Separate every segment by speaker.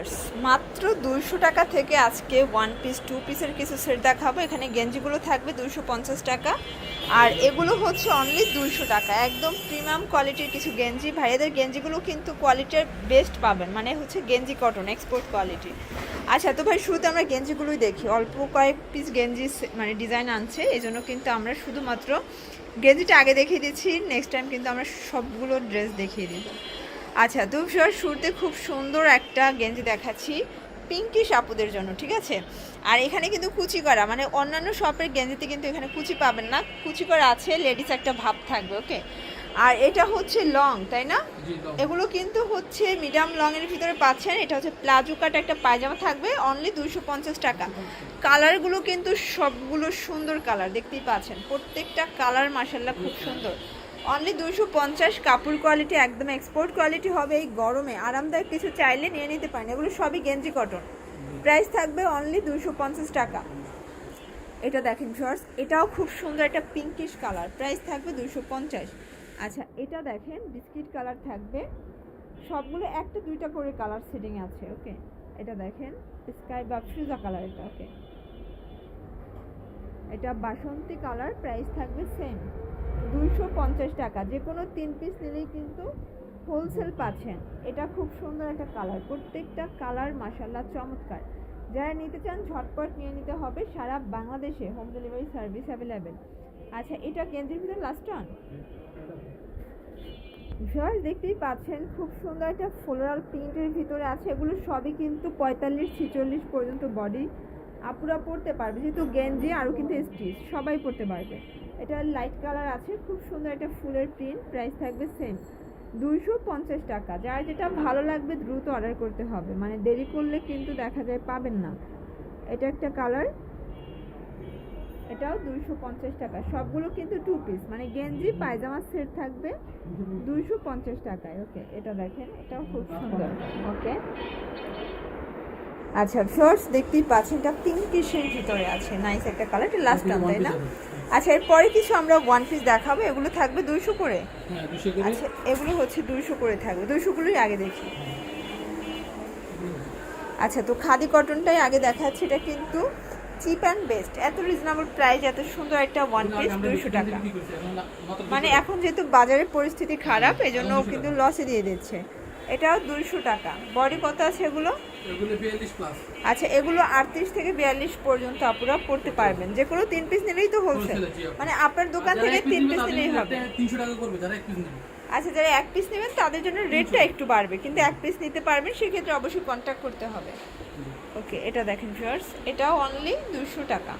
Speaker 1: Viewers মাত্র দুইশো টাকা থেকে আজকে ওয়ান পিস টু পিসের কিছু সেট দেখাবো। এখানে গেঞ্জিগুলো থাকবে দুইশো পঞ্চাশ টাকা। আর এগুলো হচ্ছে অনলি দুইশো টাকা। একদম প্রিমিয়াম কোয়ালিটির কিছু গেঞ্জি। ভাইয়াদের গেঞ্জিগুলো কিন্তু কোয়ালিটির বেস্ট পাবেন। মানে হচ্ছে গেঞ্জি কটন এক্সপোর্ট কোয়ালিটি আচ্ছা তো ভাই, শুরুতে আমরা গেঞ্জিগুলোই দেখি। অল্প কয়েক পিস গেঞ্জি মানে ডিজাইন আনছে। এই জন্য কিন্তু আমরা শুধুমাত্র গেঞ্জিটা আগে দেখিয়ে দিচ্ছি। নেক্সট টাইম কিন্তু আমরা সবগুলো ড্রেস দেখিয়ে দিব আচ্ছা সর শুরুতে খুব সুন্দর একটা গেঞ্জি দেখাচ্ছি। পিঙ্কি সাপুদের জন্য ঠিক আছে? আর এখানে কিন্তু কুচি করা মানে অন্যান্য শপের গেঞ্জিতে কিন্তু এখানে কুচি পাবেন না। কুচি করা আছে লেডিস একটা ভাব থাকবে ওকে? আর এটা হচ্ছে লং তাই না? এগুলো কিন্তু হচ্ছে মিডিয়াম লং এর ভিতরে পাচ্ছেন। এটা হচ্ছে প্লাজো কাট একটা পায়জামা থাকবে অনলি দুইশো পঞ্চাশ টাকা। কালারগুলো কিন্তু সবগুলো সুন্দর কালার দেখতেই পাচ্ছেন। প্রত্যেকটা কালার মার্শাল্লাহ খুব সুন্দর। অনলি দুশো পঞ্চাশ কাপড় কোয়ালিটি একদম এক্সপোর্ট কোয়ালিটি হবে এই গরমে। আরামদায়ক কিছু চাইলে নিয়ে নিতে পারেন। এগুলো সবই গেঞ্জি কটন প্রাইস থাকবে অনলি দুশো পঞ্চাশ টাকা। এটা দেখেন শর্টস এটাও খুব সুন্দর একটা পিঙ্কিশ কালার প্রাইস থাকবে দুশো পঞ্চাশ। আচ্ছা এটা দেখেন বিস্কিট কালার থাকবে। সবগুলো একটা দুইটা করে কালার সেটিং আছে ওকে এটা দেখেন স্কাই বা ফিউজা কালার এটা ওকে এটা বাসন্তী কালার প্রাইস থাকবে সেম দুইশো পঞ্চাশ টাকা। যে কোনো তিন পিস নিলেই কিন্তু হোলসেল পাচ্ছেন। এটা খুব সুন্দর একটা কালার প্রত্যেকটা কালার মাসাল্লাহ চমৎকার। যারা নিতে চান, ঝটপট নিয়ে নিতে হবে। সারা বাংলাদেশে হোম ডেলিভারি সার্ভিস অ্যাভেলেবেল আচ্ছা এটা গেঞ্জির ভিতরে লাস্ট অন ভিউয়ার্স দেখতেই পাচ্ছেন, খুব সুন্দর একটা ফ্লোরাল প্রিন্টের ভিতরে আছে। এগুলো সবই কিন্তু পঁয়তাল্লিশ ছিচল্লিশ পর্যন্ত বডি আপুরা পরতে পারবে, যেহেতু গেঞ্জি, আরও কিন্তু স্টিচ, সবাই পরতে পারবে। এটা লাইট কালার আছে, খুব সুন্দর একটা ফুলের প্রিন্ট প্রাইস থাকবে সেম দুইশো পঞ্চাশ টাকা, যার যেটা ভালো লাগবে দ্রুত অর্ডার করতে হবে মানে দেরি করলে কিন্তু দেখা যায় পাবেন না। এটা একটা কালার এটাও দুইশো পঞ্চাশ টাকা, সবগুলো কিন্তু টু পিস মানে গেঞ্জি, পায়জামা সেট থাকবে দুইশো পঞ্চাশ টাকায়। ওকে এটা দেখেন, এটাও খুব সুন্দর। ওকে আচ্ছা শর্টস দেখতেই পাচ্ছেন এটা পিঙ্কিশের ভিতরে আছে। নাইস একটা কালার এটা লাস্ট টাইম তাই না? আচ্ছা এরপরে কিছু আমরা ওয়ান পিস দেখাবো। এগুলো থাকবে দুইশো করে।
Speaker 2: হ্যাঁ দুশো করে।
Speaker 1: আচ্ছা এগুলো হচ্ছে দুইশো করে থাকবে। দুইশোগুলোই আগে দেখি। আচ্ছা তো খাদি কটনটাই আগে দেখাচ্ছি। এটা কিন্তু চিপ অ্যান্ড বেস্ট এত রিজনেবল প্রাইস এত সুন্দর একটা ওয়ান পিস দুইশো টাকা। মানে এখন যেহেতু বাজারের পরিস্থিতি খারাপ এই জন্য ও কিন্তু লসে দিয়ে দিচ্ছে। এটাও দুইশো টাকা। বডি কত আছে এগুলো? আচ্ছা এগুলো আটত্রিশ থেকে বিয়াল্লিশ পর্যন্ত আপনারা পড়তে পারবেন। যে কোনো তিন পিস নিলেই তো হোলসেল
Speaker 2: আপু।
Speaker 1: মানে আপনার দোকান থেকে তিন পিস নিলেই হবে।
Speaker 2: তিনশো টাকা করবে যারা এক পিস
Speaker 1: আচ্ছা যারা এক পিস নেবেন তাদের জন্য রেটটা একটু বাড়বে কিন্তু এক পিস নিতে পারবেন সেক্ষেত্রে অবশ্যই কন্ট্যাক্ট করতে হবে। ওকে এটা দেখেন ফিয়ার্স এটাও অনলি দুশো টাকা।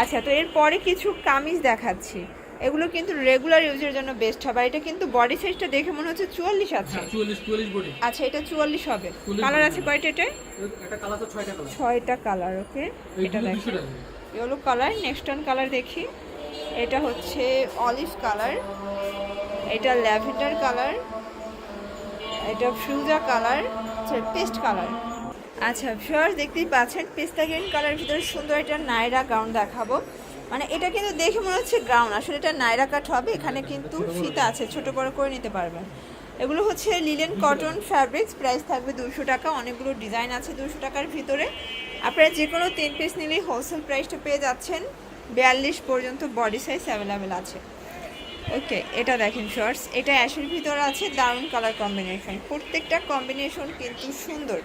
Speaker 1: আচ্ছা তো এরপরে কিছু কামিজ দেখাচ্ছি। এগুলো কিন্তু রেগুলার ইউজের জন্য বেস্ট হবে। এটা কিন্তু বডি সাইজটা দেখে মনে হচ্ছে চুয়াল্লিশ আছে।
Speaker 2: হ্যাঁ
Speaker 1: আচ্ছা এটা চুয়াল্লিশ হবে। কালার আছে কয়টা
Speaker 2: তো ছয়টা কালার
Speaker 1: ওকে এটা
Speaker 2: দুশো
Speaker 1: yellow colour next on colour দেখি। এটা হচ্ছে অলিভ কালার এটা ল্যাভেন্ডার কালার এটা ফিউজা কালার পেস্ট কালার আচ্ছা ফিওর দেখতেই পাচ্ছেন পেস্তা গ্রিন কালার ভিতরে সুন্দর একটা নাইরা গাউন দেখাবো। মানে এটা কিন্তু দেখে মনে হচ্ছে গাউন আসলে এটা নাইরা কাট হবে এখানে কিন্তু ফিতা আছে ছোট বড় করে নিতে পারবেন। এগুলো হচ্ছে লিলেন কটন ফ্যাব্রিক্স প্রাইস থাকবে দুশো টাকা অনেকগুলো ডিজাইন আছে দুশো টাকার ভিতরে। আপনারা যে কোনো তিন পিস নিলেই হোলসেল প্রাইসটা পেয়ে যাচ্ছেন। বিয়াল্লিশ পর্যন্ত বডি সাইজ অ্যাভেলেবেল আছে। ওকে এটা দেখেন শর্টস এটা অ্যাশের ভিতরে আছে দারুণ কালার কম্বিনেশন প্রত্যেকটা কম্বিনেশন কিন্তু সুন্দর।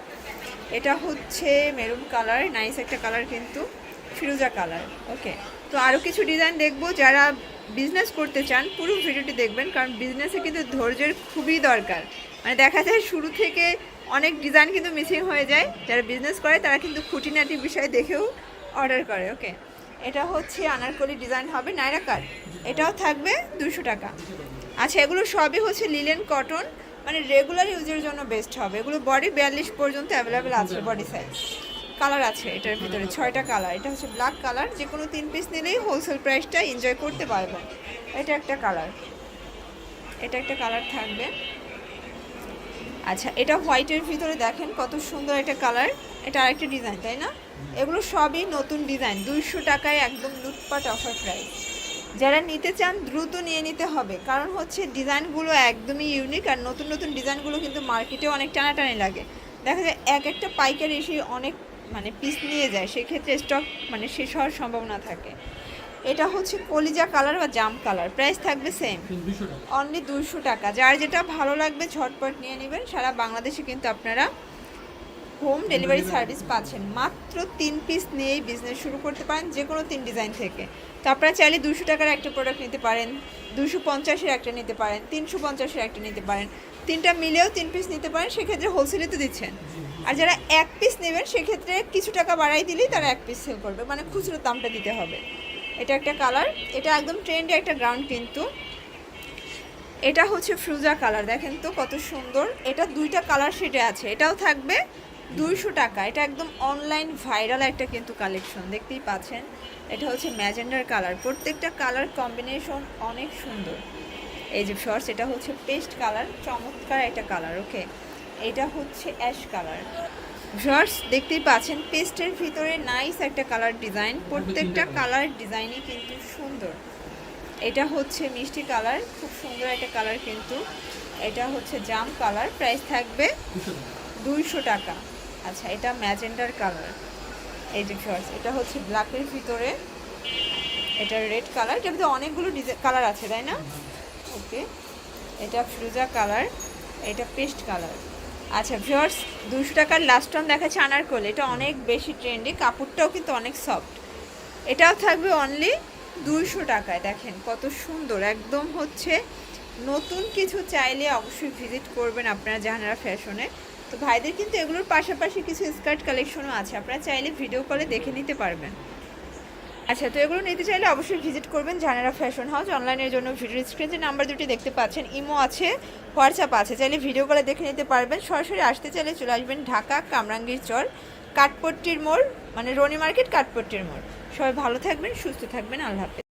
Speaker 1: এটা হচ্ছে মেরুন কালার নাইস একটা কালার কিন্তু ফিরোজা কালার ওকে। তো আরও কিছু ডিজাইন দেখব, যারা বিজনেস করতে চান, পুরো ভিডিওটি দেখবেন, কারণ বিজনেসে কিন্তু ধৈর্যের খুবই দরকার। মানে দেখা যায় শুরু থেকে অনেক ডিজাইন কিন্তু মিসিং হয়ে যায়, যারা বিজনেস করে তারা কিন্তু খুঁটিনাটি বিষয় দেখেও অর্ডার করে ওকে এটা হচ্ছে আনারকলি ডিজাইন হবে, নাইরা কাট। এটাও থাকবে দুশো টাকা। আচ্ছা এগুলো সবই হচ্ছে লিলেন কটন মানে রেগুলার ইউজের জন্য বেস্ট হবে। এগুলো বডি বিয়াল্লিশ পর্যন্ত অ্যাভেলেবেল আছে বডি সাইজ কালার আছে এটার ভিতরে, ছয়টা কালার। এটা হচ্ছে ব্ল্যাক কালার যে কোনো তিন পিস নিলেই হোলসেল প্রাইসটা এনজয় করতে পারবেন। এটা একটা কালার। এটা একটা কালার থাকবে। আচ্ছা এটা হোয়াইটের ভিতরে দেখেন কত সুন্দর একটা কালার। এটা আরেকটা ডিজাইন তাই না? এগুলো সবই নতুন ডিজাইন দুইশো টাকায় একদম লুটপাট অফার প্রাইস যারা নিতে চান, দ্রুত নিয়ে নিতে হবে। কারণ হচ্ছে ডিজাইনগুলো একদমই ইউনিক আর নতুন নতুন ডিজাইনগুলো কিন্তু মার্কেটে অনেক টানাটানি লাগে। দেখা যায় এক একটা পাইকারি এসে অনেক মানে পিস নিয়ে যায় সেক্ষেত্রে স্টক মানে শেষ হওয়ার সম্ভাবনা থাকে। এটা হচ্ছে কলিজা কালার বা জাম কালার প্রাইস থাকবে সেম অনলি দুশো টাকা। যার যেটা ভালো লাগবে ঝটপট নিয়ে নেবেন। সারা বাংলাদেশে কিন্তু আপনারা হোম ডেলিভারি সার্ভিস পাচ্ছেন। মাত্র তিন পিস নিয়েই বিজনেস শুরু করতে পারেন যে কোনো তিন ডিজাইন থেকে। তো আপনারা চাইলে দুশো টাকার একটা প্রোডাক্ট নিতে পারেন দুশো পঞ্চাশের একটা নিতে পারেন তিনশো পঞ্চাশের একটা নিতে পারেন। তিনটা মিলেও তিন পিস নিতে পারেন সেক্ষেত্রে হোলসেলে তো দিচ্ছেন আর যারা এক পিস নেবেন, সেক্ষেত্রে কিছু টাকা বাড়াই দিলেই তারা এক পিস সেল করবে। মানে খুচরো দামটা দিতে হবে। এটা একটা কালার এটা একদম ট্রেন্ডে একটা গ্রাউন্ড কিন্তু। এটা হচ্ছে ফ্রুজা কালার দেখেন তো কত সুন্দর। এটা দুইটা কালার শেডে আছে। এটাও থাকবে দুইশো টাকা। এটা একদম অনলাইন ভাইরাল একটা কিন্তু কালেকশন দেখতেই পাচ্ছেন। এটা হচ্ছে ম্যাজেন্ডার কালার প্রত্যেকটা কালার কম্বিনেশন অনেক সুন্দর। এই যে শর্টস এটা হচ্ছে পেস্ট কালার চমৎকার একটা কালার ওকে এটা হচ্ছে অ্যাশ কালার। শর্টস দেখতেই পাচ্ছেন, পেস্টের ভিতরে নাইস একটা কালার ডিজাইন। প্রত্যেকটা কালার ডিজাইনই কিন্তু সুন্দর। এটা হচ্ছে মিষ্টি কালার, খুব সুন্দর একটা কালার কিন্তু। এটা হচ্ছে জাম কালার, প্রাইস থাকবে দুইশো টাকা। আচ্ছা এটা ম্যাজেন্ডার কালার। এই যে শর্টস এটা হচ্ছে ব্ল্যাকের ভিতরে। এটা রেড কালার, এটার ভিতরে অনেকগুলো কালার আছে, তাই না? ওকে, এটা ফিরোজা কালার, এটা পেস্ট কালার। আচ্ছা ভিওর্স দুশো টাকার লাস্ট অন দেখাচ্ছে আনারকলি। এটা অনেক বেশি ট্রেন্ডি কাপড়টাও কিন্তু অনেক সফট এটাও থাকবে অনলি দুইশো টাকায়, দেখেন কত সুন্দর। একদম হচ্ছে নতুন কিছু চাইলে অবশ্যই ভিজিট করবেন আপনারা জাহানারা ফ্যাশনে তো ভাইদের কিন্তু এগুলোর পাশাপাশি কিছু স্কার্ট কালেকশনও আছে। আপনারা চাইলে ভিডিও কলে দেখে নিতে পারবেন। আচ্ছা তো এগুলো নিতে চাইলে অবশ্যই ভিজিট করবেন জানারা ফ্যাশন হাউস। অনলাইনের জন্য ভিডিও স্ক্রিন যে নাম্বার দুটি দেখতে পাচ্ছেন, ইমো আছে, হোয়াটসঅ্যাপ আছে। চাইলে ভিডিও কলে দেখে নিতে পারবেন। সরাসরি আসতে চাইলে চলে আসবেন ঢাকা কামরাঙ্গীর চর, কাঠপট্টির মোড় মানে রনি মার্কেট কাঠপট্টির মোড়। সবাই ভালো থাকবেন, সুস্থ থাকবেন। আল্লাহ